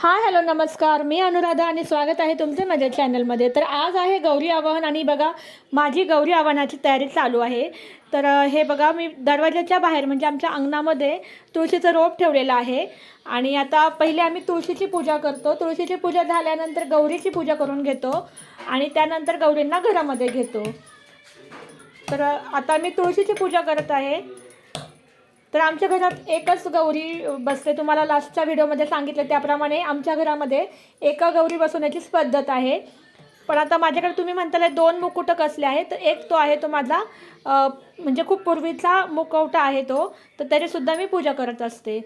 Hi hello नमस्कार. मी अनुराधा आणि स्वागत आहे तुमचे माझ्या चॅनलमध्ये. तर आज आहे गौरी आवाहन आणि बघा माझी गौरी आव्हानाची तयारी चालू आहे. तर हे बघा मी दरवाजाच्या बाहेर म्हणजे आमच्या अंगणामध्ये तुळशीचं रोप ठेवलेलं आहे. आणि आता पहिले आम्ही तुळशीची पूजा करतो. तुळशीची पूजा झाल्यानंतर गौरीची पूजा करून घेतो आणि त्यानंतर गौरींना घरामध्ये घेतो. तर आता मी तुळशीची पूजा करत आहे. तर आमच्या घरात एकच गौरी बसते. तुम्हाला लास्टच्या व्हिडिओमध्ये सांगितलं त्याप्रमाणे आमच्या घरामध्ये एका गौरी बसवण्याचीच पद्धत आहे. पण आता माझ्याकडे तुम्ही म्हणताले दोन मुकुटं कसले आहेत तर एक तो आहे तो माझा म्हणजे खूप पूर्वीचा मुकवटा आहे तो तर त्याचीसुद्धा मी पूजा करत असते.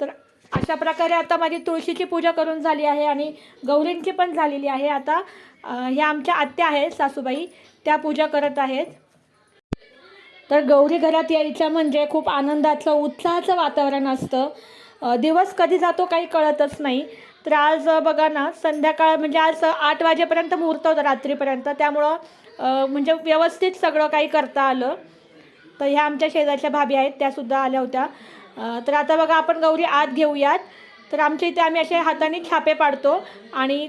तर अशा प्रकारे आता माझी तुळशीची पूजा करून झाली आहे आणि गौरींची पण झालेली आहे. आता ह्या आमच्या आत्या आहेत सासूबाई त्या पूजा करत आहेत. तर गौरी घरात यायच्या म्हणजे खूप आनंदाचं उत्साहाचं वातावरण असतं. दिवस कधी जातो काही कळतच नाही. तर आज बघा ना संध्याकाळ म्हणजे आज आठ वाजेपर्यंत मुहूर्त होता रात्रीपर्यंत. त्यामुळं म्हणजे व्यवस्थित सगळं काही करता आलं. तर ह्या आमच्या शेजारच्या भाभी आहेत त्यासुद्धा आल्या होत्या. तर आता बघा आपण गौरी आत घेऊयात. तर आमच्या इथे आम्ही असे हाताने छापे पाडतो आणि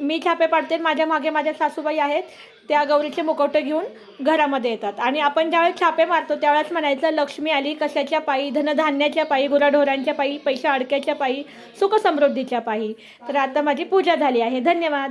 मी छापे पाडते माझ्या मागे माझ्या सासूबाई आहेत त्या गौरीचे मुखवटे घेऊन घरामध्ये येतात. आणि आपण ज्यावेळेस छापे मारतो त्यावेळेस म्हणायचं लक्ष्मी आली कशाच्या पायी? धनधान्याच्या पायी गुराढोरांच्या पायी पैशा अडक्याच्या पायी सुखसमृद्धीच्या पायी. तर आता माझी पूजा झाली आहे. धन्यवाद.